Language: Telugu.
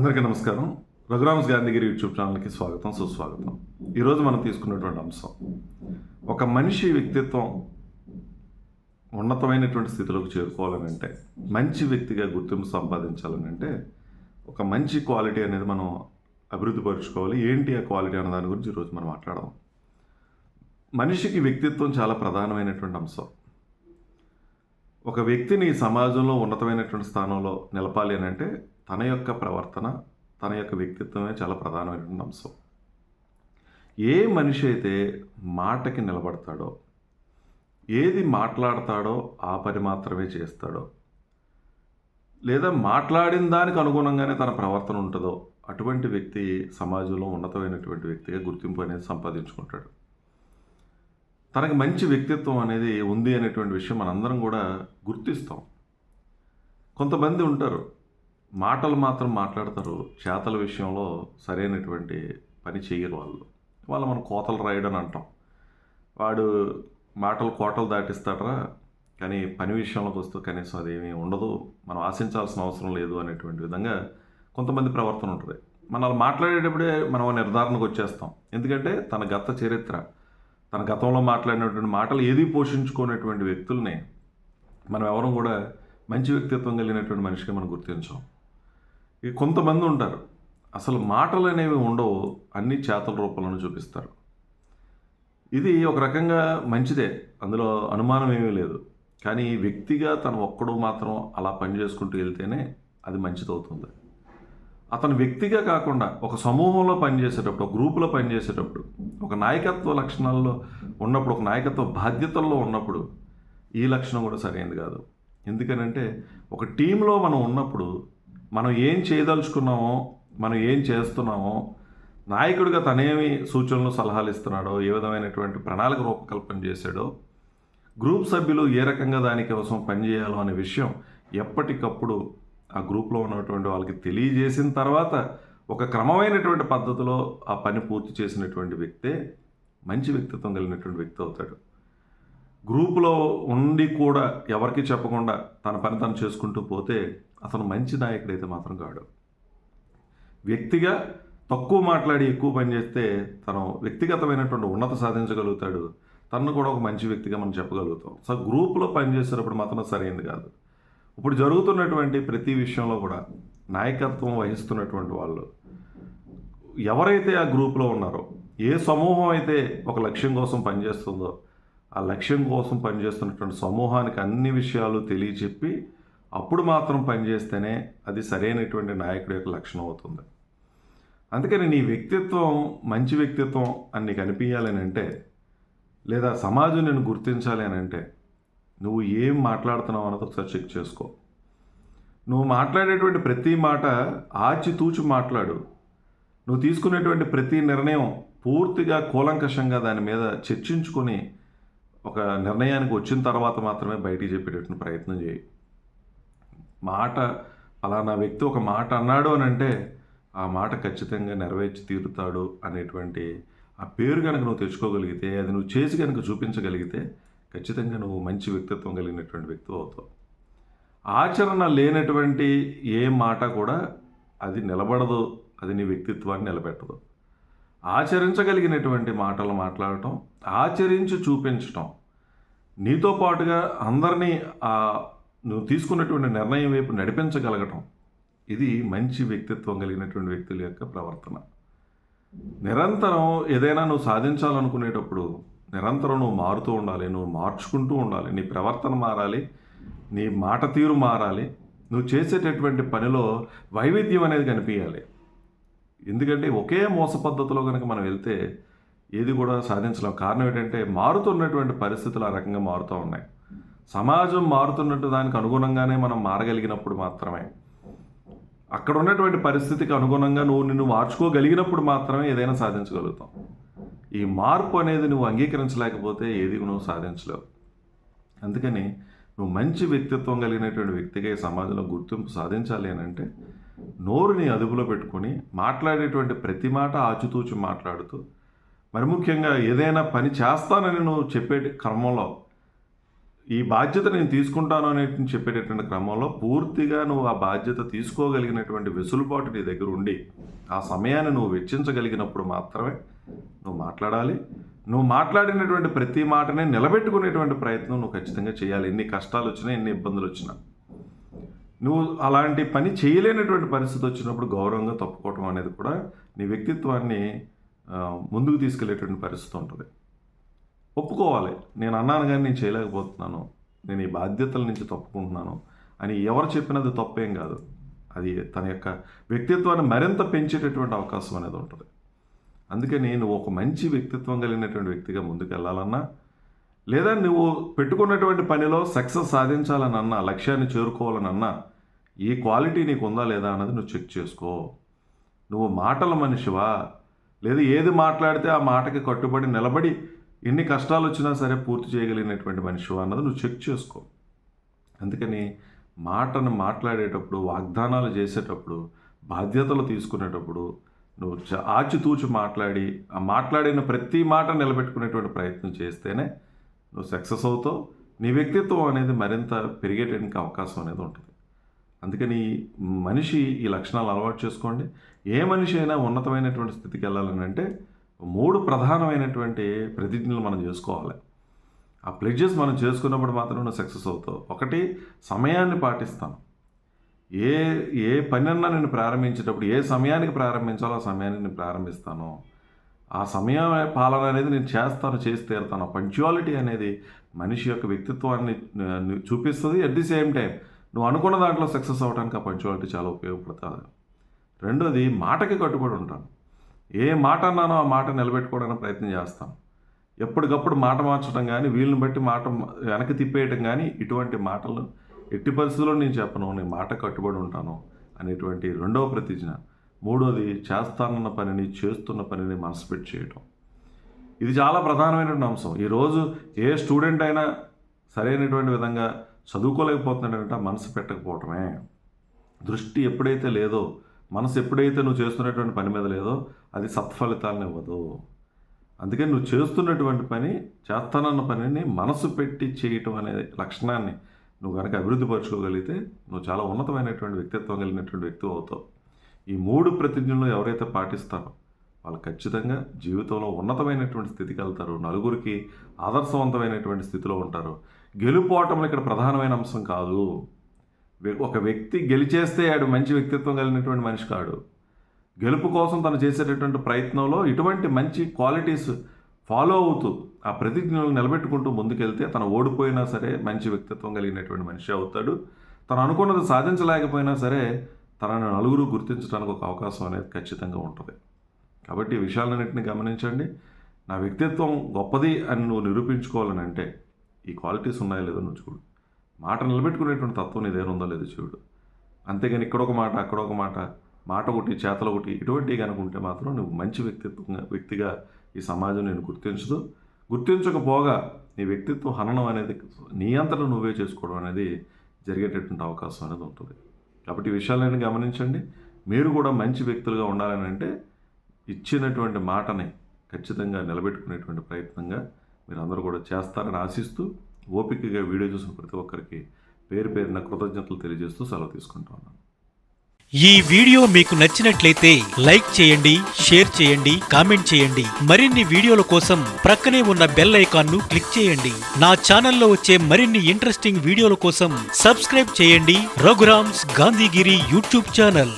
అందరికీ నమస్కారం. రఘురామ్స్ గాంధీగిరి యూట్యూబ్ ఛానల్కి స్వాగతం సుస్వాగతం. ఈరోజు మనం తీసుకున్నటువంటి అంశం ఒక మనిషి వ్యక్తిత్వం ఉన్నతమైనటువంటి స్థితిలోకి చేరుకోవాలని అంటే మంచి వ్యక్తిగా గుర్తింపు సంపాదించాలని అంటే ఒక మంచి క్వాలిటీ అనేది మనం అభివృద్ధి పరుచుకోవాలి. ఏంటి ఆ క్వాలిటీ అన్న దాని గురించి ఈరోజు మనం మాట్లాడదాం. మనిషికి వ్యక్తిత్వం చాలా ప్రధానమైనటువంటి అంశం. ఒక వ్యక్తిని సమాజంలో ఉన్నతమైనటువంటి స్థానంలో నిలపాలి అని అంటే తన యొక్క ప్రవర్తన తన యొక్క వ్యక్తిత్వమే చాలా ప్రధానమైనటువంటి అంశం. ఏ మనిషి అయితే మాటకి నిలబడతాడో ఏది మాట్లాడతాడో ఆ పని మాత్రమే చేస్తాడో లేదా మాట్లాడిన దానికి అనుగుణంగానే తన ప్రవర్తన ఉంటుందో అటువంటి వ్యక్తి సమాజంలో ఉన్నతమైనటువంటి వ్యక్తిగా గుర్తింపు అనేది సంపాదించుకుంటాడు. తనకి మంచి వ్యక్తిత్వం అనేది ఉంది అనేటువంటి విషయం మనందరం కూడా గుర్తిస్తాం. కొంతమంది ఉంటారు మాటలు మాత్రం మాట్లాడతారు. చేతల విషయంలో సరైనటువంటి పని చేయరు వాళ్ళు. వాళ్ళు మనం కోతలు రాయడని అంటాం. వాడు మాటలు కోటలు దాటిస్తాడరా కానీ పని విషయంలోకి వస్తూ కనీసం అదేమీ ఉండదు. మనం ఆశించాల్సిన అవసరం లేదు అనేటువంటి విధంగా కొంతమంది ప్రవర్తన ఉంటుంది. మనం అలా మాట్లాడేటప్పుడే మనం నిర్ధారణకు వచ్చేస్తాం. ఎందుకంటే తన గత చరిత్ర తన గతంలో మాట్లాడినటువంటి మాటలు ఏది పోషించుకునేటువంటి వ్యక్తుల్ని మనం ఎవరం కూడా మంచి వ్యక్తిత్వం కలిగినటువంటి మనిషిగా మనం గుర్తించాం. ఇక కొంతమంది ఉంటారు. అసలు మాటలు అనేవి ఉండవు అన్ని చేతల రూపంలో చూపిస్తారు. ఇది ఒక రకంగా మంచిదే అందులో అనుమానం ఏమీ లేదు. కానీ వ్యక్తిగా తను ఒక్కడు మాత్రం అలా పని చేసుకుంటూ వెళ్తేనే అది మంచిదవుతుంది. అతను వ్యక్తిగా కాకుండా ఒక సమూహంలో పనిచేసేటప్పుడు ఒక గ్రూపులో పనిచేసేటప్పుడు ఒక నాయకత్వ లక్షణాల్లో ఉన్నప్పుడు ఒక నాయకత్వ బాధ్యతల్లో ఉన్నప్పుడు ఈ లక్షణం కూడా సరైనది కాదు. ఎందుకనంటే ఒక టీంలో మనం ఉన్నప్పుడు మనం ఏం చేయదలుచుకున్నామో మనం ఏం చేస్తున్నామో నాయకుడిగా తనేమి సూచనలు సలహాలు ఇస్తున్నాడో ఏ విధమైనటువంటి ప్రణాళిక రూపకల్పన చేశాడో గ్రూప్ సభ్యులు ఏ రకంగా దానికోసం పనిచేయాలో అనే విషయం ఎప్పటికప్పుడు ఆ గ్రూప్లో ఉన్నటువంటి వాళ్ళకి తెలియజేసిన తర్వాత ఒక క్రమమైనటువంటి పద్ధతిలో ఆ పని పూర్తి చేసినటువంటి వ్యక్తే మంచి వ్యక్తిత్వం కలిగినటువంటి వ్యక్తి అవుతాడు. గ్రూపులో ఉండి కూడా ఎవరికి చెప్పకుండా తన పని తను చేసుకుంటూ పోతే అతను మంచి నాయకుడైతే మాత్రం కాడు వ్యక్తిగా తక్కువ మాట్లాడి ఎక్కువ పని చేస్తే తను వ్యక్తిగతమైనటువంటి ఉన్నత సాధించగలుగుతాడు. తను కూడా ఒక మంచి వ్యక్తిగా మనం చెప్పగలుగుతాం. సో గ్రూప్లో పనిచేసేటప్పుడు మాత్రం సరైనది కాదు. ఇప్పుడు జరుగుతున్నటువంటి ప్రతి విషయంలో కూడా నాయకత్వం వహిస్తున్నటువంటి వాళ్ళు ఎవరైతే ఆ గ్రూప్లో ఉన్నారో ఏ సమూహం అయితే ఒక లక్ష్యం కోసం పనిచేస్తుందో ఆ లక్ష్యం కోసం పనిచేస్తున్నటువంటి సమూహానికి అన్ని విషయాలు తెలియచెప్పి అప్పుడు మాత్రం పనిచేస్తేనే అది సరైనటువంటి నాయకుడి యొక్క లక్షణం అవుతుంది. అందుకని నీ వ్యక్తిత్వం మంచి వ్యక్తిత్వం అని నీకు అనిపించాలని అంటే లేదా సమాజం నేను గుర్తించాలి అని అంటే నువ్వు ఏం మాట్లాడుతున్నావు అన్నది ఒకసారి చెక్ చేసుకో. నువ్వు మాట్లాడేటువంటి ప్రతి మాట ఆచితూచి మాట్లాడు. నువ్వు తీసుకునేటువంటి ప్రతి నిర్ణయం పూర్తిగా కూలంకషంగా దాని మీద చర్చించుకొని ఒక నిర్ణయానికి వచ్చిన తర్వాత మాత్రమే బయటికి చెప్పేటట్టు ప్రయత్నం చేయి. మాట అలానా వ్యక్తి ఒక మాట అన్నాడు అని అంటే ఆ మాట ఖచ్చితంగా నెరవేర్చి తీరుతాడు అనేటువంటి ఆ పేరు కనుక నువ్వు తెచ్చుకోగలిగితే అది నువ్వు చేసి కనుక చూపించగలిగితే ఖచ్చితంగా నువ్వు మంచి వ్యక్తిత్వం కలిగినటువంటి వ్యక్తి అవుతావు. ఆచరణ లేనటువంటి ఏ మాట కూడా అది నిలబడదు అది నీ వ్యక్తిత్వాన్ని నిలబెట్టదు. ఆచరించగలిగినటువంటి మాటలు మాట్లాడటం ఆచరించి చూపించటం. నీతో పాటుగా అందరినీ నువ్వు తీసుకున్నటువంటి నిర్ణయం వైపు నడిపించగలగటం. ఇది మంచి వ్యక్తిత్వం కలిగినటువంటి వ్యక్తుల యొక్క ప్రవర్తన. నిరంతరం ఏదైనా నువ్వు సాధించాలనుకునేటప్పుడు నిరంతరం నువ్వు మారుతూ ఉండాలి నువ్వు మార్చుకుంటూ ఉండాలి నీ ప్రవర్తన మారాలి నీ మాట తీరు మారాలి. నువ్వు చేసేటటువంటి పనిలో వైవిధ్యం అనేది కనిపించాలి. ఎందుకంటే ఒకే మోస పద్ధతిలో కనుక మనం వెళ్తే ఏది కూడా సాధించలేం. కారణం ఏంటంటే మారుతున్నటువంటి పరిస్థితులు ఆ రకంగా మారుతూ ఉన్నాయి. సమాజం మారుతున్నట్టు దానికి అనుగుణంగానే మనం మారగలిగినప్పుడు మాత్రమే. అక్కడ ఉన్నటువంటి పరిస్థితికి అనుగుణంగా నువ్వు నిన్ను మార్చుకోగలిగినప్పుడు మాత్రమే ఏదైనా సాధించగలుగుతాం. ఈ మార్పు అనేది నువ్వు అంగీకరించలేకపోతే ఏది నువ్వు సాధించలేవు. అందుకని నువ్వు మంచి వ్యక్తిత్వం కలిగినటువంటి వ్యక్తిగా ఈ సమాజంలో గుర్తింపు సాధించాలి అని అంటే నోరుని అదుపులో పెట్టుకొని మాట్లాడేటువంటి ప్రతి మాట ఆచితూచి మాట్లాడుతూ మరి ముఖ్యంగా ఏదైనా పని చేస్తానని నువ్వు చెప్పే క్రమంలో ఈ బాధ్యత నేను తీసుకుంటాను అనేది చెప్పేటటువంటి క్రమంలో పూర్తిగా నువ్వు ఆ బాధ్యత తీసుకోగలిగినటువంటి వెసులుబాటు నీ దగ్గర ఉండి ఆ సమయాన్ని నువ్వు వెచ్చించగలిగినప్పుడు మాత్రమే నువ్వు మాట్లాడాలి. నువ్వు మాట్లాడినటువంటి ప్రతి మాటని నిలబెట్టుకునేటువంటి ప్రయత్నం నువ్వు ఖచ్చితంగా చేయాలి. ఎన్ని కష్టాలు వచ్చినా ఎన్ని ఇబ్బందులు వచ్చినా. నువ్వు అలాంటి పని చేయలేనటువంటి పరిస్థితి వచ్చినప్పుడు గౌరవంగా తప్పుకోవటం అనేది కూడా నీ వ్యక్తిత్వాన్ని ముందుకు తీసుకెళ్ళేటువంటి పరిస్థితి ఉంటుంది. ఒప్పుకోవాలి. నేను అన్నాను కానీ నేను చేయలేకపోతున్నాను. నేను ఈ బాధ్యతల నుంచి తప్పుకుంటున్నాను అని ఎవరు చెప్పినది తప్పేం కాదు. అది తన యొక్క వ్యక్తిత్వాన్ని మరింత పెంచేటటువంటి అవకాశం అనేది ఉంటుంది. అందుకే నేను ఒక మంచి వ్యక్తిత్వం కలిగినటువంటి వ్యక్తిగా ముందుకు వెళ్ళాలన్నా లేదా నువ్వు పెట్టుకున్నటువంటి పనిలో సక్సెస్ సాధించాలనన్నా లక్ష్యాన్ని చేరుకోవాలనన్నా ఈ క్వాలిటీ నీకు ఉందా లేదా అన్నది నువ్వు చెక్ చేసుకో. నువ్వు మాటల మనిషివా? లేదా ఏది మాట్లాడితే ఆ మాటకి కట్టుబడి నిలబడి ఎన్ని కష్టాలు వచ్చినా సరే పూర్తి చేయగలిగినటువంటి మనిషివా అన్నది నువ్వు చెక్ చేసుకో. అందుకని మాటను మాట్లాడేటప్పుడు వాగ్దానాలు చేసేటప్పుడు బాధ్యతలు తీసుకునేటప్పుడు నువ్వు ఆచితూచి మాట్లాడి ఆ మాట్లాడిన ప్రతి మాట నిలబెట్టుకునేటువంటి ప్రయత్నం చేస్తేనే నువ్వు సక్సెస్ అవుతావు. నీ వ్యక్తిత్వం అనేది మరింత పెరిగేటానికి అవకాశం అనేది ఉంటుంది. అందుకని మనిషి ఈ లక్షణాలు అలవాటు చేసుకోండి. ఏ మనిషి అయినా ఉన్నతమైనటువంటి స్థితికి వెళ్ళాలని అంటే మూడు ప్రధానమైనటువంటి ప్రతిజ్ఞలు మనం చేసుకోవాలి. ఆ ప్లెడ్జెస్ మనం చేసుకున్నప్పుడు మాత్రం నువ్వు సక్సెస్ అవుతావు. ఒకటి సమయాన్ని పాటిస్తాను. ఏ ఏ పనన్నా నేను ప్రారంభించేటప్పుడు ఏ సమయానికి ప్రారంభించాలో ఆ సమయాన్ని నేను ప్రారంభిస్తాను. ఆ సమయ పాలన అనేది నేను చేస్తాను చేసి తీరుతాను. పంక్చువాలిటీ అనేది మనిషి యొక్క వ్యక్తిత్వాన్ని చూపిస్తుంది. అట్ ది సేమ్ టైం నువ్వు అనుకున్న దాంట్లో సక్సెస్ అవ్వడానికి ఆ పంచువాలిటీ చాలా ఉపయోగపడుతుంది. రెండోది మాటకి కట్టుబడి ఉంటాను. ఏ మాట అన్నానో ఆ మాట నిలబెట్టుకోవడానికి ప్రయత్నం చేస్తాను. ఎప్పటికప్పుడు మాట మార్చడం కానీ వీళ్ళని బట్టి మాట వెనక్కి తిప్పేయటం కానీ ఇటువంటి మాటలు ఎట్టి పరిస్థితుల్లో నేను చెప్పను నేను మాట కట్టుబడి ఉంటాను అనేటువంటి రెండవ ప్రతిజ్ఞ. మూడోది చేస్తానన్న పనిని చేస్తున్న పనిని మనసు పెట్టి చేయటం. ఇది చాలా ప్రధానమైనటువంటి అంశం. ఈరోజు ఏ స్టూడెంట్ అయినా సరైనటువంటి విధంగా చదువుకోలేకపోతున్నాడంట మనసు పెట్టకపోవటమే. దృష్టి ఎప్పుడైతే లేదో మనసు ఎప్పుడైతే నువ్వు చేస్తున్నటువంటి పని మీద లేదో అది సత్ఫలితాలను ఇవ్వదు. అందుకని నువ్వు చేస్తున్నటువంటి పని చేస్తానన్న పనిని మనసు పెట్టి చేయటం అనే లక్షణాన్ని నువ్వు కనుక అభివృద్ధి పరచుకోగలిగితే నువ్వు చాలా ఉన్నతమైనటువంటి వ్యక్తిత్వం కలిగినటువంటి వ్యక్తి అవుతావు ఈ మూడు ప్రతిజ్ఞలు ఎవరైతే పాటిస్తారో వాళ్ళు ఖచ్చితంగా జీవితంలో ఉన్నతమైనటువంటి స్థితికి వెళ్తారు. నలుగురికి ఆదర్శవంతమైనటువంటి స్థితిలో ఉంటారు. గెలుపోవటం ఇక్కడ ప్రధానమైన అంశం కాదు. ఒక వ్యక్తి గెలిచేస్తే ఆడు మంచి వ్యక్తిత్వం కలిగినటువంటి మనిషి కాడు. గెలుపు కోసం తను చేసేటటువంటి ప్రయత్నంలో ఇటువంటి మంచి క్వాలిటీస్ ఫాలో అవుతూ ఆ ప్రతిజ్ఞలను నిలబెట్టుకుంటూ ముందుకెళ్తే తను ఓడిపోయినా సరే మంచి వ్యక్తిత్వం కలిగినటువంటి మనిషి అవుతాడు. తను అనుకున్నది సాధించలేకపోయినా సరే తనను నలుగురు గుర్తించడానికి ఒక అవకాశం అనేది ఖచ్చితంగా ఉంటుంది. కాబట్టి ఈ విషయాలన్నింటినీ గమనించండి. నా వ్యక్తిత్వం గొప్పది అని నువ్వు నిరూపించుకోవాలని అంటే ఈ క్వాలిటీస్ ఉన్నాయో లేదో నువ్వు చూడు. మాట నిలబెట్టుకునేటువంటి తత్వం నీ దగ్గర ఉందో లేదో చూడు. అంతేగాని ఇక్కడ ఒక మాట అక్కడ ఒక మాట మాట ఒకటి చేతలు ఒకటి ఇటువంటివి కనుకుంటే మాత్రం నువ్వు మంచి వ్యక్తిత్వంగా వ్యక్తిగా ఈ సమాజం నేను గుర్తించదు. గుర్తించకపోగా నీ వ్యక్తిత్వం హననం అనేది నీ అంతటా నువ్వే చేసుకోవడం అనేది జరిగేటటువంటి అవకాశం అనేది ఉంటుంది. కాబట్టి ఈ విషయాలన్నీ గమనించండి. మీరు కూడా మంచి వ్యక్తులుగా ఉండాలని అంటే ఇచ్చినటువంటి మాటని ఖచ్చితంగా నిలబెట్టుకునేటువంటి ప్రయత్నంగా మీరు అందరూ కూడా చేస్తారని ఆశిస్తూ ఓపికగా వీడియో చూసిన ప్రతి ఒక్కరికి పేరు పేరున కృతజ్ఞతలు తెలియజేస్తూ సెలవు తీసుకుంటా ఉన్నాను. ఈ వీడియో మీకు నచ్చినట్లయితే లైక్ చేయండి షేర్ చేయండి కామెంట్ చేయండి. మరిన్ని వీడియోల కోసం ప్రక్కనే ఉన్న బెల్ ఐకాన్ను క్లిక్ చేయండి. నా ఛానల్లో వచ్చే మరిన్ని ఇంట్రెస్టింగ్ వీడియోల కోసం సబ్స్క్రైబ్ చేయండి. Raghuram's Gandhigiri YouTube channel.